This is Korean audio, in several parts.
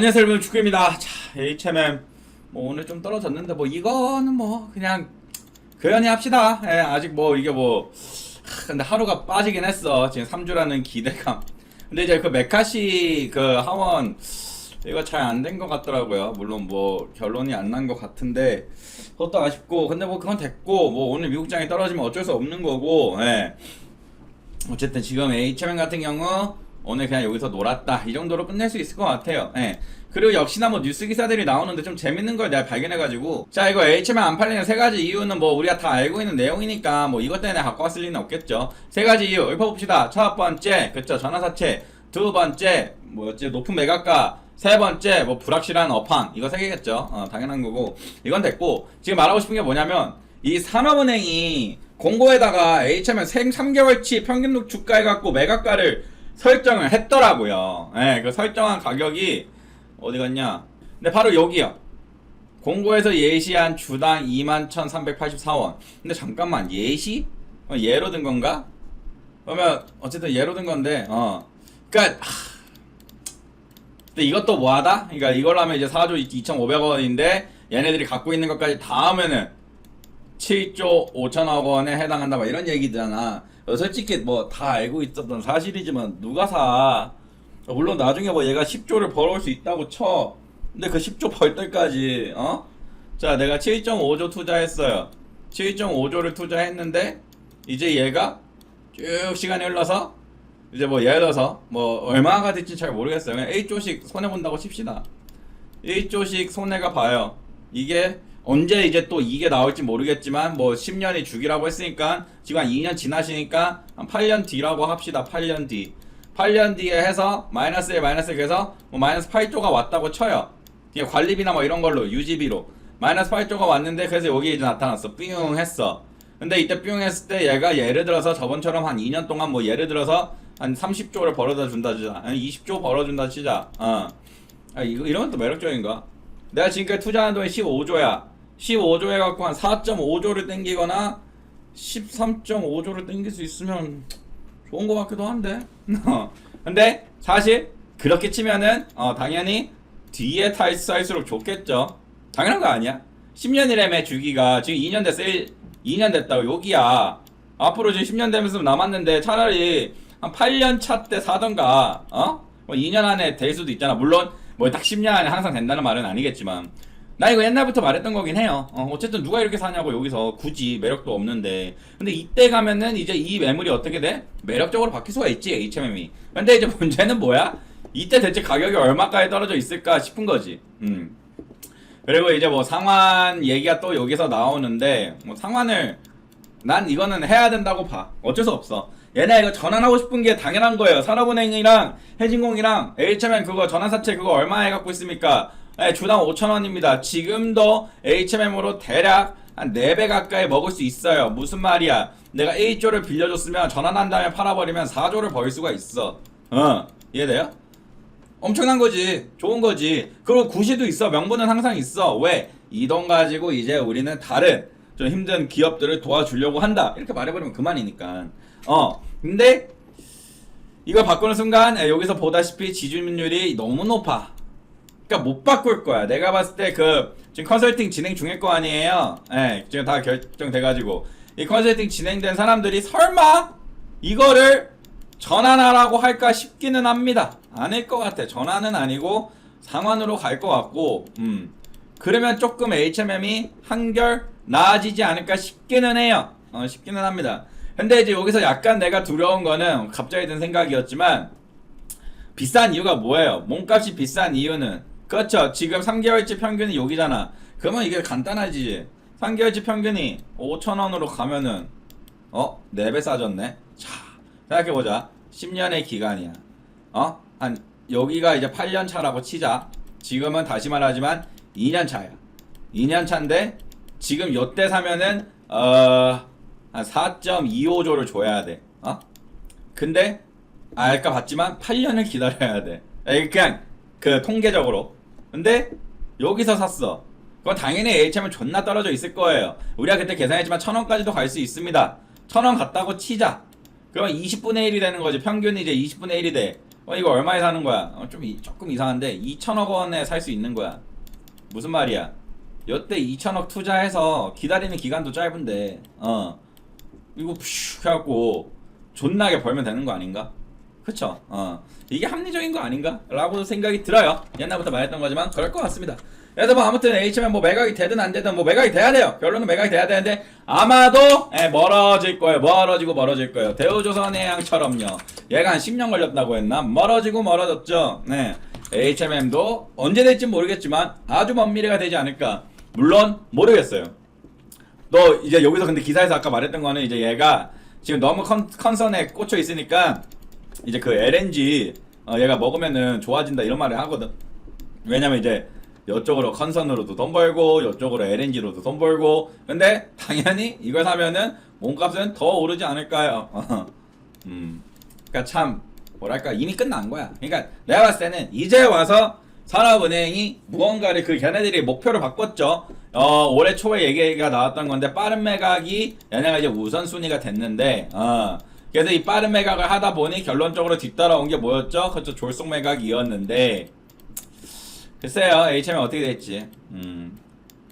안녕하세요 여러분. 축구입니다. 자 HMM 뭐 오늘 좀 떨어졌는데 뭐 이거는 뭐 그냥 그연히 합시다. 예, 아직 뭐 이게 뭐 하, 근데 하루가 빠지긴 했어. 지금 3주라는 기대감. 근데 이제 그 메카시 그 하원 이거 잘 안 된 것 같더라고요. 물론 뭐 결론이 안 난 것 같은데 그것도 아쉽고 근데 뭐 그건 됐고 뭐 오늘 미국장이 떨어지면 어쩔 수 없는 거고 예. 어쨌든 지금 HMN 같은 경우 오늘 그냥 여기서 놀았다 이 정도로 끝낼 수 있을 것 같아요. 예. 그리고 역시나 뭐 뉴스 기사들이 나오는데 좀 재밌는 걸 내가 발견해가지고 자 이거 HMN 안 팔리는 세 가지 이유는 뭐 우리가 다 알고 있는 내용이니까 뭐 이것 때문에 갖고 왔을 리는 없겠죠. 세 가지 이유 읊어봅시다. 첫 번째 그쵸 전화사채 두 번째 뭐였지 높은 매각가 세 번째 뭐 불확실한 업황 이거 세 개겠죠. 어, 당연한 거고 이건 됐고 지금 말하고 싶은 게 뭐냐면 이 산업은행이 공고에다가 HMN 생 3개월치 평균 주가 해갖고 매각가를 설정을 했더라고요. 예, 그 설정한 가격이 어디 갔냐? 근데 바로 여기요. 공고에서 예시한 주당 21,384원. 근데 잠깐만 예시? 어, 예로 든 건가? 그러면 어쨌든 예로 든 건데, 어, 그러니까 하, 근데 이것도 뭐하다? 그러니까 이걸로 하면 이제 4조 2,500원인데 얘네들이 갖고 있는 것까지 다 하면은 7조 5천억 원에 해당한다 막 이런 얘기잖아. 어, 솔직히 뭐 다 알고 있었던 사실이지만 누가 사? 어, 물론 나중에 뭐 얘가 10조를 벌어올 수 있다고 쳐. 근데 그 10조 벌 때까지 어? 자, 내가 7.5조 투자했어요. 7.5조를 투자했는데 이제 얘가 쭉 시간이 흘러서 이제 뭐 예를 들어서 뭐 얼마가 될지 잘 모르겠어요. 그냥 1조씩 손해 본다고 칩시다. 1조씩 손해가 봐요. 이게 언제 이제 또 이게 나올지 모르겠지만 뭐 10년이 주기라고 했으니까 지금 한 2년 지나시니까 한 8년 뒤라고 합시다. 8년 뒤. 8년 뒤에 해서 마이너스 1 마이너스 1 그래서 뭐 마이너스 8조가 왔다고 쳐요. 그냥 관리비나 뭐 이런 걸로 유지비로 마이너스 8조가 왔는데 그래서 여기 이제 나타났어. 삥 했어. 근데 이때 삥 했을 때 얘가 예를 들어서 저번처럼 한 2년 동안 뭐 예를 들어서 한 30조를 벌어다 준다 치자. 아니 20조 벌어준다 치자. 어. 아 이거 이런 것도 매력적인가? 내가 지금까지 투자한 돈이 15조야. 15조 해갖고 한 4.5조를 땡기거나 13.5조를 땡길 수 있으면 좋은 것 같기도 한데. 어. 근데 사실 그렇게 치면은 어 당연히 뒤에 탈수할수록 좋겠죠. 당연한 거 아니야? 10년이라며 주기가 지금 2년 됐어. 1, 2년 됐다고 여기야. 앞으로 지금 10년 되면서 남았는데 차라리 한 8년 차 때 사던가 어? 뭐 2년 안에 될 수도 있잖아. 물론 뭐 딱 10년 안에 항상 된다는 말은 아니겠지만 나 이거 옛날부터 말했던 거긴 해요. 어, 어쨌든 누가 이렇게 사냐고 여기서 굳이 매력도 없는데. 근데 이때 가면은 이제 이 매물이 어떻게 돼? 매력적으로 바뀔 수가 있지, HMM이. 근데 이제 문제는 뭐야? 이때 대체 가격이 얼마까지 떨어져 있을까 싶은 거지. 음. 그리고 이제 뭐 상환 얘기가 또 여기서 나오는데, 뭐 상환을, 난 이거는 해야 된다고 봐. 어쩔 수 없어. 얘네 이거 전환하고 싶은 게 당연한 거예요. 산업은행이랑 해진공이랑 HMM 그거 전환사채 그거 얼마 해 갖고 있습니까? 네, 주당 5천원입니다. 지금도 HMM으로 대략 한 4배 가까이 먹을 수 있어요. 무슨 말이야? 내가 1조를 빌려줬으면 전환한 다음에 팔아버리면 4조를 벌 수가 있어. 어, 이해돼요? 엄청난 거지. 좋은 거지. 그리고 구시도 있어. 명분은 항상 있어. 왜? 이 돈 가지고 이제 우리는 다른 좀 힘든 기업들을 도와주려고 한다. 이렇게 말해버리면 그만이니까. 어, 근데 이걸 바꾸는 순간 에, 여기서 보다시피 지주율이 너무 높아. 그러니까 못 바꿀 거야. 내가 봤을 때 그 지금 컨설팅 진행 중일 거 아니에요. 예, 지금 다 결정돼가지고 이 컨설팅 진행된 사람들이 설마 이거를 전환하라고 할까 싶기는 합니다. 아닐 것 같아. 전환은 아니고 상환으로 갈 것 같고, 음. 그러면 조금 HMM이 한결 나아지지 않을까 싶기는 해요. 어, 싶기는 합니다. 근데 이제 여기서 약간 내가 두려운 거는 갑자기 든 생각이었지만, 비싼 이유가 뭐예요? 몸값이 비싼 이유는 그렇죠. 지금 3개월치 평균이 여기잖아. 그러면 이게 간단하지. 3개월치 평균이 5천원으로 가면은 어? 4배 싸졌네. 자, 생각해보자. 10년의 기간이야. 어? 한 여기가 이제 8년 차라고 치자. 지금은 다시 말하지만 2년 차야. 2년 차인데 지금 요때 사면은 어 한 4.25조를 줘야 돼. 어? 근데 아, 아까 봤지만 8년을 기다려야 돼. 그냥 그 통계적으로. 근데 여기서 샀어. 그건 당연히 HM은 존나 떨어져 있을 거예요. 우리가 그때 계산했지만 천 원까지도 갈 수 있습니다. 천 원 갔다고 치자. 그러면 20분의 1이 되는 거지. 평균이 이제 20분의 1이 돼. 어 이거 얼마에 사는 거야? 어, 좀 이- 조금 이상한데 2천억 원에 살 수 있는 거야. 무슨 말이야? 여태 2천억 투자해서 기다리는 기간도 짧은데 어 이거 푸슉 해갖고 존나게 벌면 되는 거 아닌가? 그쵸? 어 이게 합리적인 거 아닌가? 라고 생각이 들어요. 옛날부터 말했던 거지만 그럴 것 같습니다. 그래서 뭐 아무튼 H면 뭐 매각이 되든 안 되든 뭐 매각이 돼야 돼요. 결론은 매각이 돼야 되는데 아마도 예, 멀어질 거예요. 멀어지고 멀어질 거예요. 대우조선해양처럼요. 얘가 한 10년 걸렸다고 했나? 멀어지고 멀어졌죠. 네. HMM도 언제 될지 모르겠지만 아주 먼 미래가 되지 않을까. 물론 모르겠어요. 너 이제 여기서 근데 기사에서 아까 말했던 거는 이제 얘가 지금 너무 컨, 컨선에 꽂혀 있으니까 이제 그 LNG 어, 얘가 먹으면은 좋아진다 이런 말을 하거든. 왜냐면 이제 이쪽으로 컨선으로도 돈 벌고 이쪽으로 LNG로도 돈 벌고 근데 당연히 이걸 사면은 몸값은 더 오르지 않을까요? 음, 그러니까 참 뭐랄까 이미 끝난 거야. 그러니까 내가 봤을 때는 이제 와서 산업은행이 무언가를 그 걔네들이 목표를 바꿨죠. 어 올해 초에 얘기가 나왔던 건데 빠른 매각이 얘네가 이제 우선순위가 됐는데 어 그래서 이 빠른 매각을 하다 보니 결론적으로 뒤따라온 게 뭐였죠? 그렇죠 졸속 매각이었는데. 글쎄요 HM이 어떻게 될지. 음.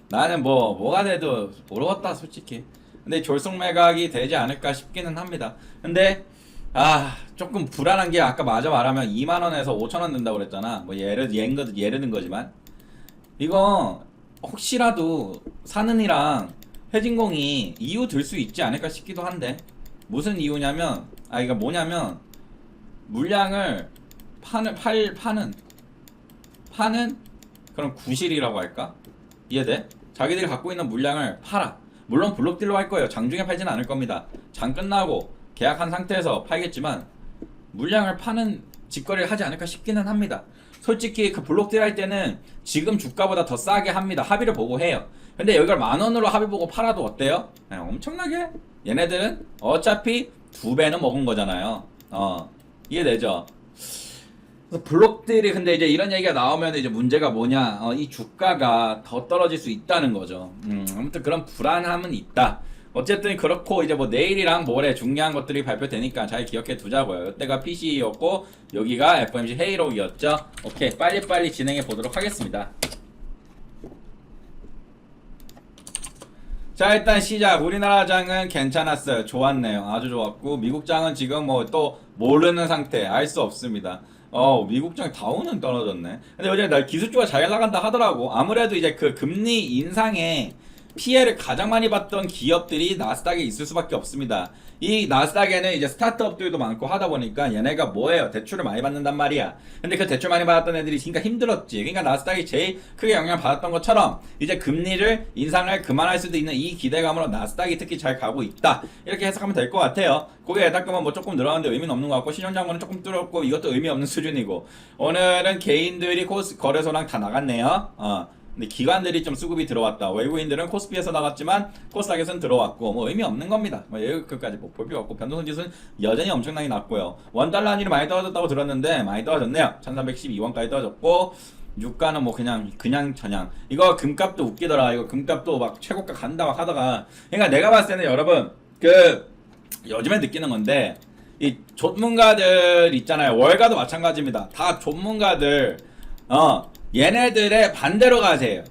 나는 뭐 뭐가 돼도 모르겠다 솔직히. 근데 졸속 매각이 되지 않을까 싶기는 합니다. 근데 아 조금 불안한 게 아까 마저 말하면 2만 원에서 5천 원 든다고 그랬잖아. 뭐 예를 거 예를 든 거지만. 이거 혹시라도 사는이랑 해진공이 이유 들 수 있지 않을까 싶기도 한데 무슨 이유냐면 아 이거 뭐냐면 물량을 파는 팔 파는 파는 그런 구실이라고 할까 이해돼? 자기들이 갖고 있는 물량을 팔아 물론 블록딜로 할 거예요 장중에 팔지는 않을 겁니다 장 끝나고 계약한 상태에서 팔겠지만 물량을 파는 직거래를 하지 않을까 싶기는 합니다. 솔직히 그 블록딜 할 때는 지금 주가보다 더 싸게 합니다. 합의를 보고 해요. 근데 여기를 만 원으로 합의 보고 팔아도 어때요? 네, 엄청나게 얘네들은 어차피 두 배는 먹은 거잖아요. 어 이해되죠? 블록들이 근데 이제 이런 얘기가 나오면 이제 문제가 뭐냐? 어, 이 주가가 더 떨어질 수 있다는 거죠. 음, 아무튼 그런 불안함은 있다. 어쨌든 그렇고 이제 뭐 내일이랑 모레 중요한 것들이 발표되니까 잘 기억해 두자고요. 이때가 PC였고 여기가 FMC 헤이록이었죠. 오케이 빨리빨리 진행해 보도록 하겠습니다. 자 일단 시작 우리나라 장은 괜찮았어요 좋았네요 아주 좋았고 미국 장은 지금 뭐 또 모르는 상태 알 수 없습니다 어 미국 장 다운은 떨어졌네 근데 어제 날 기술주가 잘 나간다 하더라고 아무래도 이제 그 금리 인상에 피해를 가장 많이 봤던 기업들이 나스닥에 있을 수밖에 없습니다. 이 나스닥에는 이제 스타트업들도 많고 하다 보니까 얘네가 뭐예요? 대출을 많이 받는단 말이야. 근데 그 대출 많이 받았던 애들이 진짜 힘들었지. 그러니까 나스닥이 제일 크게 영향을 받았던 것처럼 이제 금리를 인상을 그만할 수도 있는 이 기대감으로 나스닥이 특히 잘 가고 있다. 이렇게 해석하면 될 것 같아요. 고객 예탁금은 뭐 조금 늘어났는데 의미는 없는 것 같고 신용장고는 조금 뚫었고 이것도 의미 없는 수준이고 오늘은 개인들이 코스 거래소랑 다 나갔네요. 어. 근데 기관들이 좀 수급이 들어왔다. 외국인들은 코스피에서 나갔지만 코스닥에서는 들어왔고 뭐 의미 없는 겁니다. 뭐 여기까지 뭐볼 필요 없고 변동성 지수는 여전히 엄청나게 낮고요. 원 달러 한일이 많이 떨어졌다고 들었는데 많이 떨어졌네요. 1312원까지 떨어졌고 유가는 뭐 그냥 그냥 저냥 이거 금값도 웃기더라. 이거 금값도 막 최고가 간다 막 하다가 그러니까 내가 봤을 때는 여러분 그 요즘에 느끼는 건데 이 전문가들 있잖아요. 월가도 마찬가지입니다. 다 전문가들 어 얘네들의 반대로 가세요.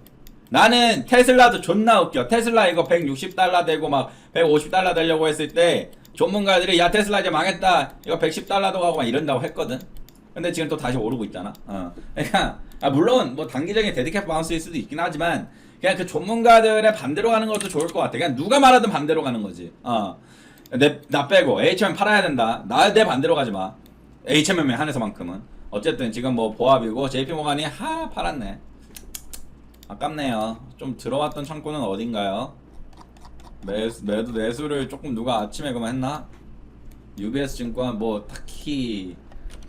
나는 테슬라도 존나 웃겨. 테슬라 이거 160달러 되고 막 150달러 되려고 했을 때 전문가들이 야 테슬라 이제 망했다. 이거 110달러도 가고 막 이런다고 했거든. 근데 지금 또 다시 오르고 있잖아. 어. 그러니까 아, 물론 뭐 단기적인 데드캡 바운스일 수도 있긴 하지만 그냥 그 전문가들의 반대로 가는 것도 좋을 것 같아. 그냥 누가 말하든 반대로 가는 거지. 어. 내, 나 빼고 HM 팔아야 된다. 나 내 반대로 가지 마. HMM에 한해서만큼은. 어쨌든 지금 뭐 보합이고 JP 모간이 하 팔았네. 아깝네요. 좀 들어왔던 창고는 어딘가요? 매수, 매도 매수를 조금 누가 아침에 그만 했나? UBS 증권 뭐 딱히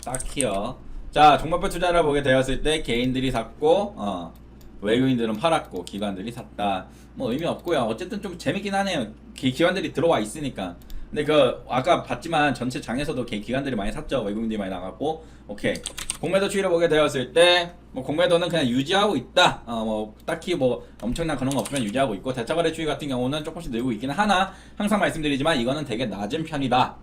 딱히요. 자 종목별 투자를 보게 되었을 때 개인들이 샀고 어, 외국인들은 팔았고 기관들이 샀다. 뭐 의미 없고요. 어쨌든 좀 재밌긴 하네요. 기, 기관들이 들어와 있으니까. 근데 그 아까 봤지만 전체 장에서도 개 기관들이 많이 샀죠. 외국인들이 많이 나갔고 오케이. 공매도 추이를 보게 되었을 때 뭐 공매도는 그냥 유지하고 있다. 어 뭐 딱히 뭐 엄청난 그런 거 없지만 유지하고 있고 대차 거래 추이 같은 경우는 조금씩 늘고 있기는 하나 항상 말씀드리지만 이거는 되게 낮은 편이다.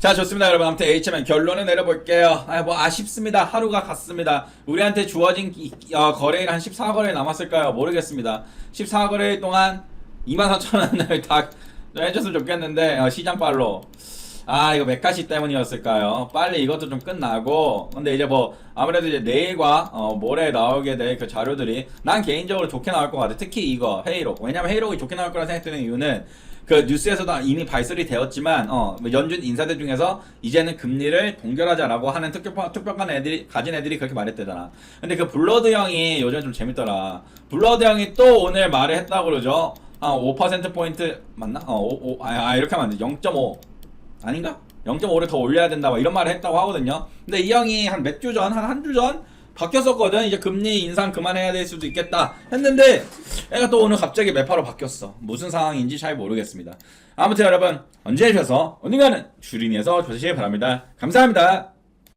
자 좋습니다 여러분 아무튼 HMN 결론을 내려볼게요 아 뭐 아쉽습니다 하루가 갔습니다 우리한테 주어진 이- 어, 거래일 한 14거래일 남았을까요 모르겠습니다 14거래일 동안 24,000원을 다 해줬으면 좋겠는데 어, 시장빨로 아 이거 메카시 때문이었을까요 빨리 이것도 좀 끝나고 근데 이제 뭐 아무래도 이제 내일과 어, 모레 나오게 될 그 자료들이 난 개인적으로 좋게 나올 것 같아 특히 이거 헤이록 왜냐면 헤이록이 좋게 나올 거라 생각드는 이유는 그 뉴스에서도 이미 발설이 되었지만 어 연준 인사들 중에서 이제는 금리를 동결하자라고 하는 특별판 특별한 애들이 가진 애들이 그렇게 말했대잖아. 근데 그 블러드 형이 요즘 좀 재밌더라. 블러드 형이 또 오늘 말을 했다고 그러죠. 아 5% 포인트 맞나? 어, 5, 5, 아, 아 이렇게 하면 안 돼. 0.5 아닌가? 0.5를 더 올려야 된다 막 이런 말을 했다고 하거든요. 근데 이 형이 한 몇 주 전, 한 한 주 전 바뀌었었거든. 이제 금리 인상 그만해야 될 수도 있겠다 했는데 애가 또 오늘 갑자기 매파로 바뀌었어. 무슨 상황인지 잘 모르겠습니다. 아무튼 여러분 언제 해셔서 언젠가는 주린이에서 조시길 바랍니다. 감사합니다.